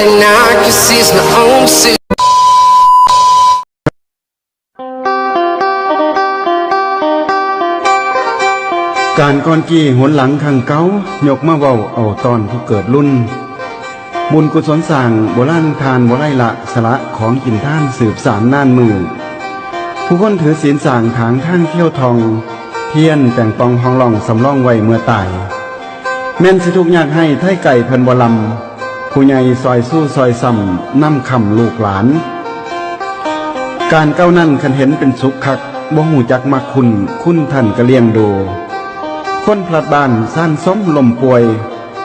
and I can seize my own suit. การก่อนกี้หนหลังขังเก้ายกมาเว้าเอาตอนผู้เกิดรุ่น บุญกุศลสร้างโบราณทานโบไลละสละของกินท่านสืบสารน่านมือ ผู้คนถือศีลสร้างทางทางเที่ยวทอง เทียนแต่งปองห้องล่องสำรองไว้เมื่อตาย แม่นสิทุกอยากให้ไทยไก่เพิ่นบลำ ผู้ใหญ่ซอยสู้ซอยซ้ำนำคำลูกหลาน การก้าวนั่นคันเห็นเป็นสุขคักบ่หูจักมักคุณ คุณท่านกะเลียงดู คนพลัดบ้านซ่านซ้อมลมป่วย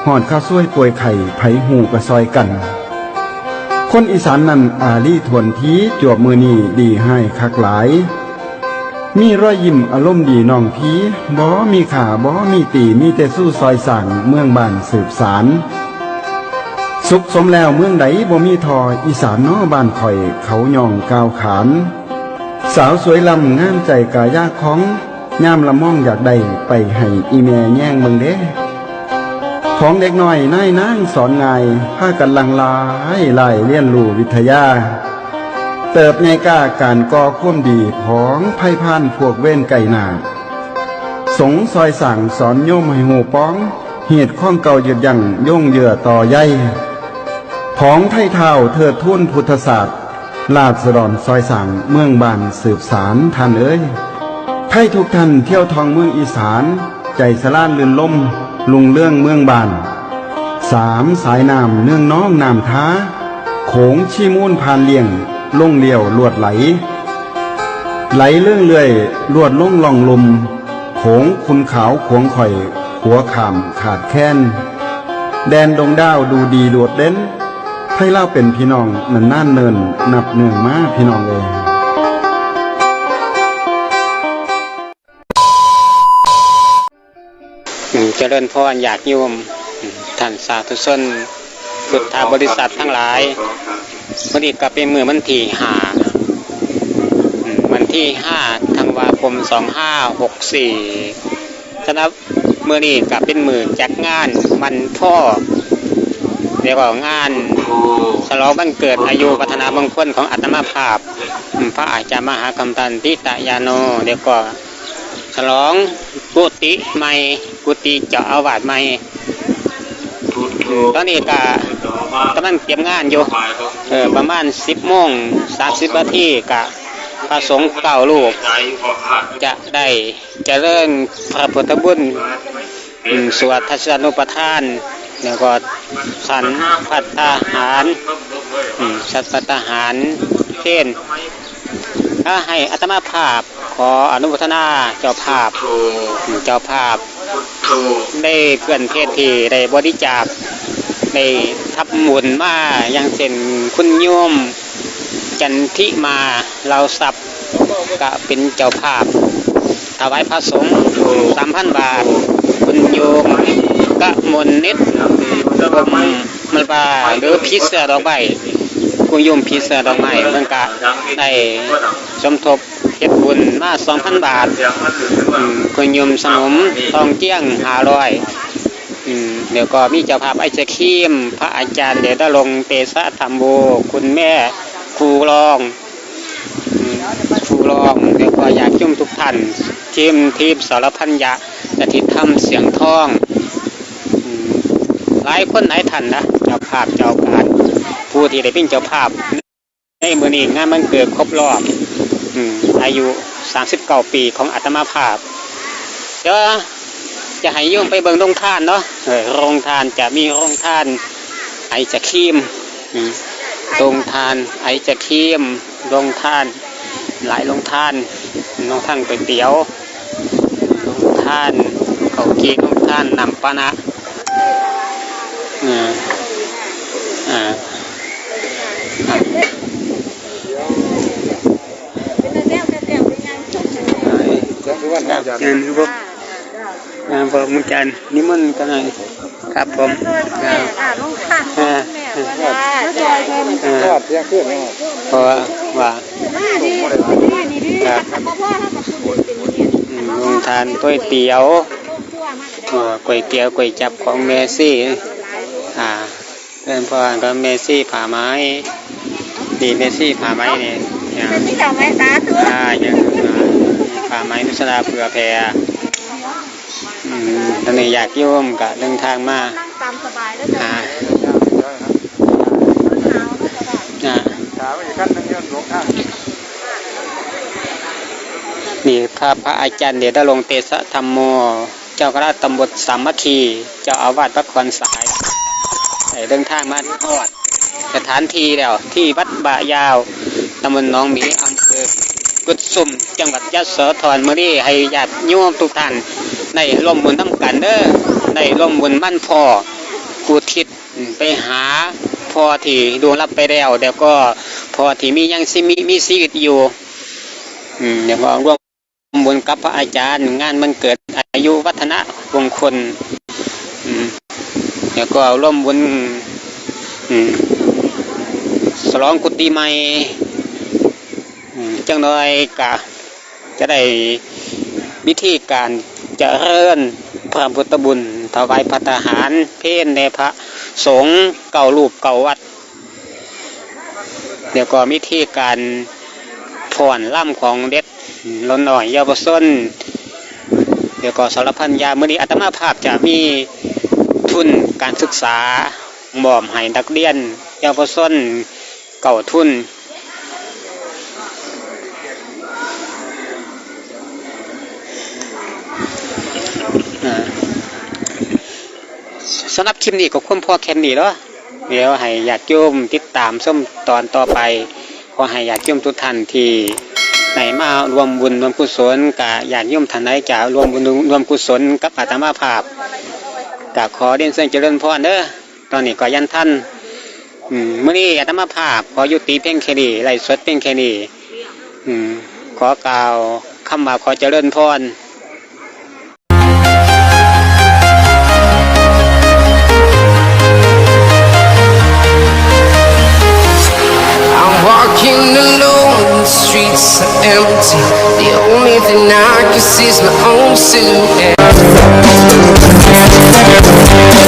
หอดข้าวซ้วยป่วยไข่ไผหูกระซอยกัน คนอีสานนั่นอาลีทวนทีจวบมือนี่ดีให้คักหลาย มีรอยยิ้มอารมณ์ดีน้องพีบ่มีขาบ่มีตีมีแต่สู้ซอยสั่งเมืองบ้านสืบสาร สุขสมแล้วเมืองใดบ่มีทออีสานนอบ้านข่อยเขาย่องก้าวขาน สาวสวยลำงามใจกายาของงามละม่องอยากได้ไปให้อีแม่แย่งเมืองเด้ ของเด็กน้อยนายนางสอนง่ายพากันลังลายไล่เรียนรู้วิทยา เติบในกล้าการก่อความดีของไพ่พานพวกเว้นไก่หนาสงซอยสั่งสอนโยมให้หูป้องเหตุข้องเก่าหยุดยั่งย่งเหยื่อต่อใย ของไทยเท่าเทิดทุ่นพุทธศาสตร์ลาดสรอนซอยสังเมืองบานสืบสารท่านเอ้ยไทยทุกท่านเที่ยวทองเมืองอีสาน ใจสลานลื่นลมลุงเรื่องเมืองบานสามสายน้ำเนื่องน้องน้ำท้า โขงชีมูนผ่านเลี่ยงลงเลี้ยวลวดไหล ไหลเลื่องเลื่อยลวดลงล่องลมโขงคุณขาวขวงข่อย หัวขามขาดแค้น แดนดงดาวดูดีโดดเด่น ให้เล่าเป็นพี่น้องนันน่านเนิน นับเนื่องมาพี่น้องเองเจริญพรอยากโยมอืมท่านสาธุชนพุทธบริษัททั้งหลายวันนี้ก็เป็นมือวันที่ห้ามวันที่ห้าธันวาคมสองห้าหกสี่สำหรับมือนี้ก็เป็นมือจัดงานมันท่อ เรียกว่างานฉลองวันเกิดอายุพัฒนามงคลของอัตมาภาพ พระอาจารย์มหากัมตันทิตยาโนเดี๋ยวก็ฉลองกุฏิใหม่กุฏิเจ้าอาวาสใหม่ตอนนี้ก็กำลังเตรียมงานอยู่เออประมาณสิบโมงสามสิบนาทีกะพระสงฆ์เก้าลูกจะได้จะเริญพระพุทธบุญสวดทัศนุปทาน แล้วก็สันพัตตาหารสัตพัตตาหารเทศนถ้าให้อัตมาภาพขออนุโมทนาเจ้าภาพเจ้าภาพ ได้เพื่อนเพศที่ได้บริจาคได้ทับหมุนมาอย่างเช่นคุณโยมจันทิมาเราสับก็เป็นเจ้าภาพถวายพระสงฆ์สามพันบาท คุณโยมกะมลนิด ผมมันว่าหรือพิเศษดอกใบผู้ยุ่มพีเสือดอกไม้เพิ่นก็ได้สมทบเฮ็ดบุญมา2,000บาทอืมผู้ยุ่มสนมทองเกี้ยง500อืมเดี๋ยวก็มีเจ้าภาพไอเจคีม พระอาจารย์เดชรงเตสะธรรมโบคุณแม่ครูรองครูรองเดี๋ยวก็อยากจุ่มทุกท่านทีมทีมสารพันยะจะทิศทำเสียงทอง หลายคนหลายท่านนะเจ้าภาพเจ้าการผู้ที่ได้เป็นเจ้าภาพในมือนี้งานมันเกิดครบรอบอืมอายุ39ปีของอาตมาภาพเดี๋ยวจะให้ยุ่งไปเบิ่งโรงทานเนาะโรงทานจะมีโรงทานไอจะคีมโรงทานไอจะคีมโรงทาน หลายโรงทานโรงทานก๋วยเตี๋ยวโรงทานเขากีโรงทานนำปานะ อืมอ่างานครับงานผมจันนิมนต์กันหน่อยครับผมครับอ่าลุงค่ะอ่ามาจอยเพิ่มอ่าทอดเที่ยงคืนนี่เพราะว่าว่ามาดิมานี่ดิครับพ่อพ่อถ้ากับคุณเป็นเนี่ยอืมลงทานก๋วยเตี๋ยวคั่วมากเอ่อก๋วยเตี๋ยวก๋วยจับของเมซี่ อ่าเดินพรก็เมซี่ผาไม้ดีเมซี่ผาไม้เนี่ยอย่างเป็นที่เก่าไหมตาตัวอ่าอย่างอ่าผาไม้นุสราเผื่อแพรอืมตอนนี้อยากโยมก็เดินทางมานั่งตามสบายแล้วจ้ะอ่าหนาวก็สบายอ่าขาไปอีกขั้นนึงเนี่ยหลวงข้างนี่พระพระอาจารย์เดชลงค์เตสะธรรมโม เจ้าคณะตำบลสามัคคี เจ้าอาวาสวัดคอนสายได้ เดินทางมาทอดสถานที่แล้วที่วัดบะยาวตำบลหนองหมีอำเภอกุดซุมจังหวัดยะโสธรเมื่อนี้ให้ญาติโยมทุกท่านในร่มบุญน้ำกันเด้อในร่มบุญมั่นพ่อกูทิศไปหาพ่อที่ดวงรับไปแล้วเดี๋ยวก็พ่อที่มียังสิมีมีชีวิตอยู่อืมเดี๋ยวก็ร่วมบุญกับพระอาจารย์ งานมันเกิดอายุวัฒนะมงคล เดี๋ยวก็ร่วมบุญสลองกุฏิใหม่จังน้อยกะจะได้วิธีการจะเริ่นพระพุทธบุญถวายพัตาหาร เพนในพระสงฆ์เก่ารูปเก่าวัด เดี๋ยวก็วิธีการผ่อนล่ำของเด็ดลนหน่อยเยาวชนเดี๋ยวก็สารพันยาเมื่อนี้อาตมาภาพจะมี ทุนการศึกษาหมอมให้นักเรียนเยาวชนเก่าทุน สำหรับคลิปนี้ก็คุ้มพอแค่นี้เนาะเดี๋ยวให้อยากโยมติดตามส้มตอนต่อไป ขอให้อยากโยมทุกท่านที่ไหนมารวมบุญรวมกุศลกับอยากโยมท่านไหนจะรวมบุญรวมกุศลกับอาตมาภาพ กับขอเรียนเชิญเจริญพรเด้อตอนนี้ก็ยันท่านอืมมื่อนี้อาตมาภาพขอยุติเพียงแค่นี้ไล่สดเพียงแค่นี้ขอกล่าวคำว่าขอเจริญพร the only thing I can see is my own silhouette.